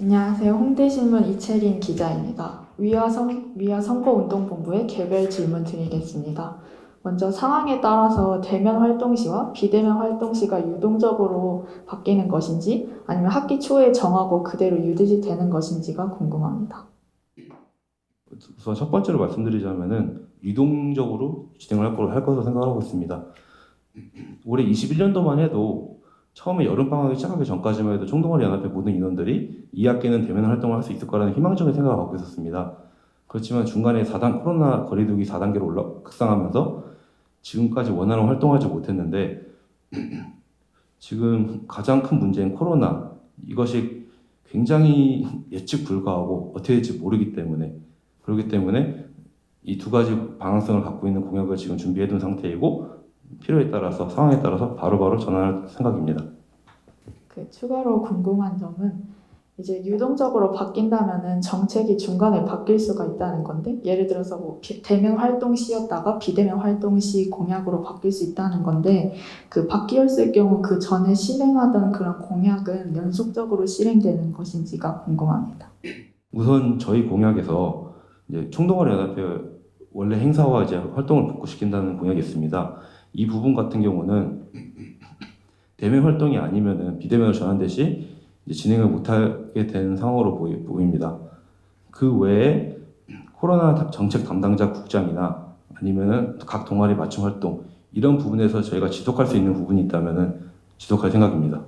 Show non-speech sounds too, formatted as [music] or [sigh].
안녕하세요. 홍대신문 이채린 기자입니다. 위아, 선, 위아 선거운동본부의 개별 질문 드리겠습니다. 먼저 상황에 따라서 대면 활동 시와 비대면 활동 시가 유동적으로 바뀌는 것인지 아니면 학기 초에 정하고 그대로 유지되는 것인지가 궁금합니다. 우선 첫 번째로 말씀드리자면은 유동적으로 진행을 할 것으로 생각하고 있습니다. 올해 21년도만 해도 처음에 여름 방학이 시작하기 전까지만 해도 총동아리 연합회 모든 인원들이 2학기는 대면 활동을 할 수 있을 거라는 희망적인 생각을 갖고 있었습니다. 그렇지만 중간에 4단 코로나 거리두기 4단계로 올라 급상하면서 지금까지 원활한 활동하지 못했는데 [clears throat] 지금 가장 큰 문제인 코로나 이것이 굉장히 예측 불가하고 어떻게 될지 모르기 때문에 그렇기 때문에 이 두 가지 방향성을 갖고 있는 공약을 지금 준비해둔 상태이고 필요에 따라서 상황에 따라서 바로 바로 전환할 생각입니다. 그 추가로 궁금한 점은 이제 유동적으로 바뀐다면은 정책이 중간에 바뀔 수가 있다는 건데 예를 들어서 뭐 비- 대면 활동 시였다가 비대면 활동 시 공약으로 바뀔 수 있다는 건데 그 바뀌었을 경우 그 전에 실행하던 그런 공약은 연속적으로 실행되는 것인지가 궁금합니다. 우선 저희 공약에서 이제 총동아리 연합회 원래 행사와 이제 활동을 복구시킨다는 공약이 있습니다. 이 부분 같은 경우는 대면 활동이 아니면은 비대면으로 전환될 시 진행을 못하게 된 상황으로 보이, 보입니다. 그 외에 코로나 다- 정책 담당자 국장이나 아니면은 각 동아리 맞춤 활동 이런 부분에서 저희가 지속할 수 있는 부분이 있다면은 지속할 생각입니다.